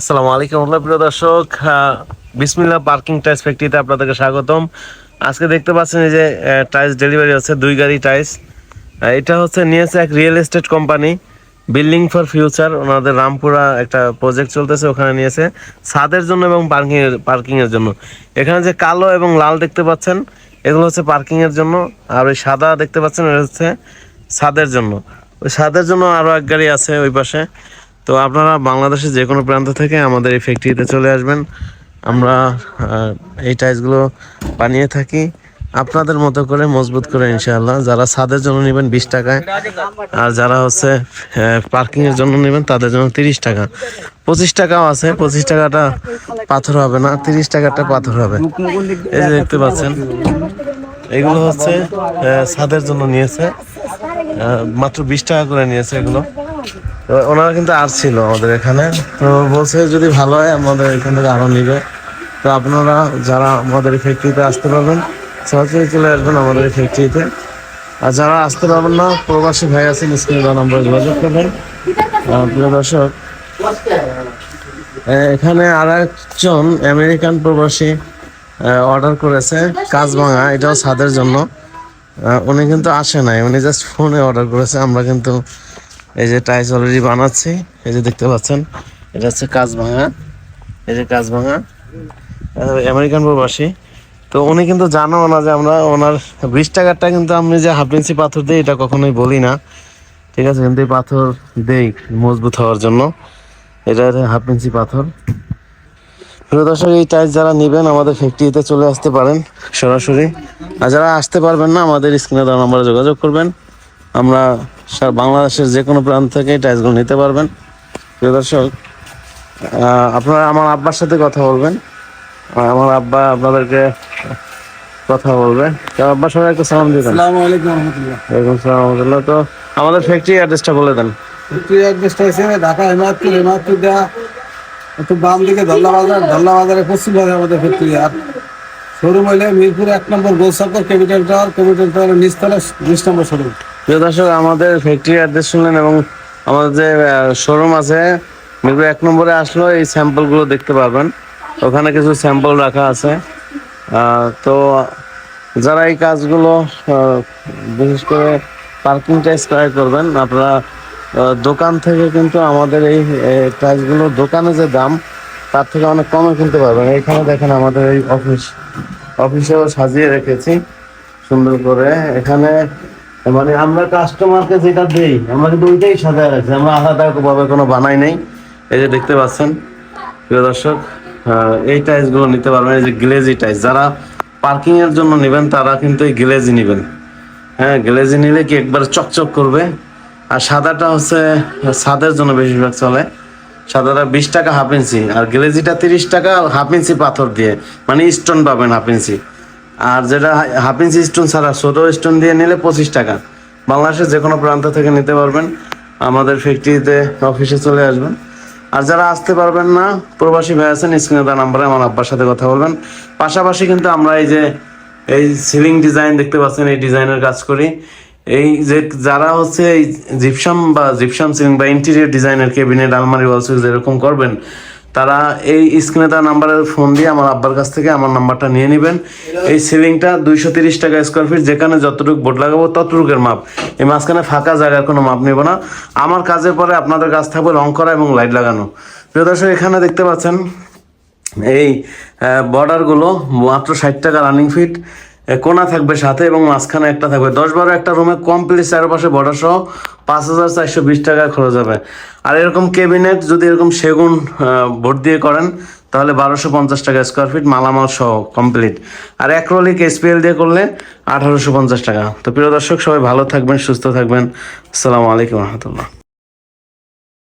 আসসালামু আলাইকুম আল্লাহ প্রিয় দর্শক। আহ, বিসমিল্লাহ পার্কিং টাইলস ফ্যাক্টরিতে আপনাদেরকে স্বাগতম। আজকে দেখতে পাচ্ছেন যে টাইলস ডেলিভারি হচ্ছে দুই গাড়ি টাইলস এটা হচ্ছে নিয়েছে এক real estate company building for future. ওনাদের রামপুরা একটা প্রজেক্ট চলতেছে ওখানে নিয়েছে ছাদের জন্য এবং পার্কিং পার্কিংয়ের জন্য। এখানে যে কালো এবং লাল দেখতে পাচ্ছেন এগুলো হচ্ছে পার্কিংয়ের জন্য। আর ওই সাদা দেখতে পাচ্ছেন এটা হচ্ছে ছাদের জন্য। ওই ছাদের জন্য আরও এক গাড়ি আছে ওই পাশে। তো আপনারা বাংলাদেশের যে কোনো প্রান্ত থেকে আমাদের এই ফ্যাক্টরিতে চলে আসবেন। আমরা এই টাইলসগুলো বানিয়ে থাকি। আপনাদের মতো করে মজবুত করে ইনশাআল্লাহ। যারা ছাদের জন্য নেবেন বিশ টাকায়, আর যারা হচ্ছে পার্কিংয়ের জন্য নেবেন, তাদের জন্য তিরিশ টাকা। পঁচিশ টাকাও আছে, পঁচিশ টাকাটা পাথর হবে না, তিরিশ টাকাটা পাথর হবে। এই যে দেখতে পাচ্ছেন, এগুলো হচ্ছে ছাদের জন্য নিয়েছে। মাত্র বিশ টাকা করে নিয়েছে এগুলো। ওনারা কিন্তু আর ছিল আমাদের এখানে। তো বলছে যদি ভালো হয় আমাদের এখান থেকে আরও নিবে। তো আপনারা যারা আমাদের ফ্যাক্টরিতে আসতে পারবেন, সরাসরি চলে আসবেন আমাদের ফ্যাক্টরিতে আর যারা আসতে পারবেন না, প্রবাসী ভাই আছেন, স্ক্রিনে দেওয়া নম্বরে যোগাযোগ করবেন। প্রিয় দর্শক এখানে আর একজন আমেরিকান প্রবাসী অর্ডার করেছে কাজভাঙা। এটাও ছাদের জন্য। উনি কিন্তু আসে নাই, উনি জাস্ট ফোনে অর্ডার করেছে। আমরা কিন্তু এই যে টাইস অলরেডি বানাচ্ছি, এই যে দেখতে পাচ্ছেন, এটা হচ্ছে কাজ ভাঙা, এই যে কাজ ভাঙা। আমেরিকান প্রবাসী। তো উনি কিন্তু জানো না যে আমরা ওনার বিশ টাকারটা কিন্তু আমি যে হাফ ইঞ্চি পাথর দিই, এটা কখনোই বলি না। ঠিক আছে, কিন্তু এই পাথর দেই মজবুত হওয়ার জন্য। এটা হাফ ইঞ্চি পাথর। প্রিয় দর্শক, এই টাইলস যারা নেবেন, আমাদের ফ্যাক্টরিতে চলে আসতে পারেন সরাসরি। আর যারা আসতে পারবেন না, আমাদের স্ক্রিনে দেওয়া নাম্বারে যোগাযোগ করবেন। আমরা বাংলাদেশের যে কোনো প্রান্ত থেকে এই টাইলসগুলো নিতে পারবেন। প্রিয় দর্শক আপনারা আমার আব্বার সাথে কথা বলবেন। আমার আব্বা আপনাদেরকে কথা বলবে। তো আব্বা সবাই একটু সালাম দিবেন আসসালামু আলাইকুম রহমতুল্লাহ। ওয়ালাইকুম সালাম রহমতুল্লাহ। তো আমাদের ফ্যাক্টরি অ্যাড্রেসটা বলে দেন। ফ্যাক্টরি অ্যাড্রেসটা হয়েছে ঢাকা হেমায়তপুর হেমায়তপুর দেওয়া একটু বাম দিকে ধল্লা বাজার ধল্লা বাজারে পশ্চিম ভাগে আমাদের ফ্যাক্টরি আর শোরুম হইলে মিরপুর এক নম্বর গোলসাপর ক্যাপিটাল টাওয়ার ক্যাপিটাল টাওয়ারের নিচতলা বিশ নম্বর শোরুম প্রিয় দর্শক, আমাদের ফ্যাক্টরি অ্যাড্রেস শুনলেন এবং আমাদের যে শোরুম আছে এক নম্বরে আসলো, এই স্যাম্পলগুলো দেখতে পারবেন। ওখানে কিছু স্যাম্পল রাখা আছে। তো যারা এই কাজগুলো বিশেষ করে পার্কিং টাইস ক্রয় করবেন, আপনারা দোকান থেকে কিন্তু আমাদের এই টাইসগুলো দোকানে যে দাম, তার থেকে অনেক কমে কিনতে পারবেন। এখানে দেখেন আমাদের এই অফিস অফিসেও সাজিয়ে রেখেছি, সুন্দর করে। এখানে মানে আমরা কাস্টমারকে যেটা দেই, আমরা কিন্তু ওইটাই সাজায় রাখছি। আমরা আলাদা ভাবে কোনো বানাই নাই। এই যে দেখতে পাচ্ছেন, প্রিয় দর্শক এই টাইলসগুলো নিতে পারবেন, এই যে গ্লেজি টাইলস যারা পার্কিং এর জন্য নেবেন, তারা কিন্তু এই গ্লেজি নেবেন। হ্যাঁ গ্লেজি নিলে কি একবার চকচক করবে? আর সাদাটা হচ্ছে, সাদের জন্য বেশিরভাগ চলে। সাদাটা বিশ টাকা হাফ ইঞ্চি আর গ্লেজিটা তিরিশ টাকা হাফ ইঞ্চি পাথর দিয়ে মানে স্টোন পাবেন হাফ ইঞ্চি আর যেটা হাফ ইঞ্চি স্টোন ছাড়া ছোট স্টোন দিয়ে নিলে পঁচিশ টাকা। বাংলাদেশের যে কোনো প্রান্ত থেকে নিতে পারবেন। আমাদের ফ্যাক্টরিতে অফিসে চলে আসবেন। আর যারা আসতে পারবেন না, প্রবাসী ভাই আছেন স্ক্রিনে তার নাম্বারে আমার আব্বার সাথে কথা বলবেন। পাশাপাশি কিন্তু আমরা এই যে, এই সিলিং ডিজাইন দেখতে পাচ্ছেন, এই ডিজাইনের কাজ করি। এই যে যারা হচ্ছে এই জিপসাম বা জিপসাম সিলিং বা ইন্টেরিয়র ডিজাইনের কেবিনেট আলমারি ওয়াল সুইচ এরকম করবেন তারা এই স্ক্রিনে তার নাম্বারের ফোন দিয়ে আমার আব্বার কাছ থেকে আমার নাম্বারটা নিয়ে নেবেন। এই সিলিংটা দুইশো তিরিশ টাকা স্কোয়ার ফিট যেখানে যতটুকু বোর্ড লাগাবো ততটুকুর মাপ। এই মাঝখানে ফাঁকা জায়গার কোনো মাপ নেব না। আমার কাজের পরে আপনাদের কাজ থাকবে রং করা এবং লাইট লাগানো। প্রিয় দর্শক, এখানে দেখতে পাচ্ছেন এই বর্ডারগুলো মাত্র ষাট টাকা রানিং ফিট কোনা থাকবে সাথে এবং মাঝখানে একটা থাকবে। দশ বারো একটা রুমে কমপ্লিট চারপাশে বর্ডার সহ পাঁচ হাজার চারশো বিশ টাকা খরচ হবে। আর এরকম কেবিনেট যদি এরকম সেগুন ভোট দিয়ে করেন, তাহলে বারোশো পঞ্চাশ টাকা স্কোয়ার ফিট মালামাল সহ কমপ্লিট আর অ্যাক্রোলিক এসপিএল দিয়ে করলে আঠারোশো পঞ্চাশ টাকা। তো প্রিয় দর্শক, সবাই ভালো থাকবেন, সুস্থ থাকবেন। আসসালামু আলাইকুম রহমতুল্লাহ।